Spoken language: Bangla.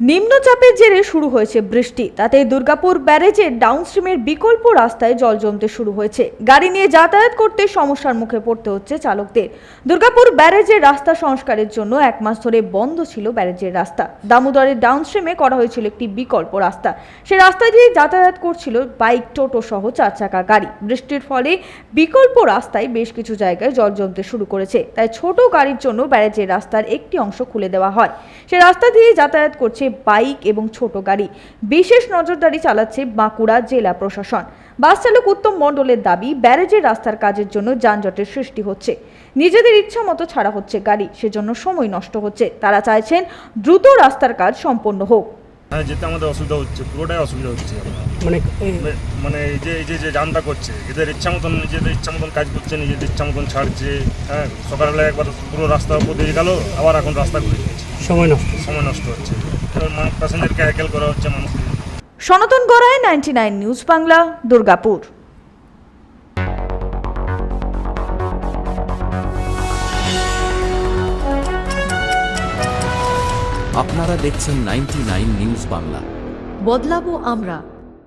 নিম্নচাপের জেরে শুরু হয়েছে বৃষ্টি। তাতে দুর্গাপুর ব্যারেজের ডাউনস্ট্রিমের বিকল্প রাস্তায় জল জমতে শুরু হয়েছে। গাড়ি নিয়ে যাতায়াত করতে সমস্যার মুখে পড়তে হচ্ছে চালকদের। দুর্গাপুর ব্যারেজের রাস্তা সংস্কারের জন্য এক মাস ধরে বন্ধ ছিল ব্যারেজের রাস্তা। দামোদরের ডাউনস্ট্রিমে করা হয়েছিল একটি বিকল্প রাস্তা। সে রাস্তা দিয়ে যাতায়াত করছিল বাইক, টোটো সহ চার চাকা গাড়ি। বৃষ্টির ফলে বিকল্প রাস্তায় বেশ কিছু জায়গায় জল জমতে শুরু করেছে। তাই ছোট গাড়ির জন্য ব্যারেজের রাস্তার একটি অংশ খুলে দেওয়া হয়। সে রাস্তা দিয়ে যাতায়াত করছে বাইক এবং ছোট গাড়ি। বিশেষ নজরদারি চালাচ্ছে বাঁকুড়া জেলা প্রশাসন। বাস চালক উত্তম মণ্ডলের দাবি ব্যারেজের রাস্তার কাজের জন্য যানজটের সৃষ্টি হচ্ছে। নিজেদের ইচ্ছা মতো ছাড়া হচ্ছে গাড়ি সেজন্য সময় নষ্ট হচ্ছে। তারা চাইছেন দ্রুত রাস্তার কাজ সম্পন্ন হোক। হ্যাঁ যেতে আমাদের অসুবিধা হচ্ছে পুরোটাই অসুবিধা হচ্ছে। মানে মানে এই যে এই যে যে জানটা করছে এদের ইচ্ছা মতন নিজেদের ইচ্ছা মতন কাজ করছে নিজেদের ইচ্ছা মতন ছাড়ছে হ্যাঁ সকালবেলা একবার পুরো রাস্তা উপর দিয়ে গেল আবার এখন রাস্তা ঘুরে সময় নষ্ট। সময় নষ্ট হচ্ছে। প্যাসেঞ্জারকে হ্যাকেল করা হচ্ছে মানুষকে। সনাতন গড়ায় ninety nine news Bangla Durgapur. আপনারা দেখছেন নাইনটি নিউজ বাংলা বদলাবো আমরা।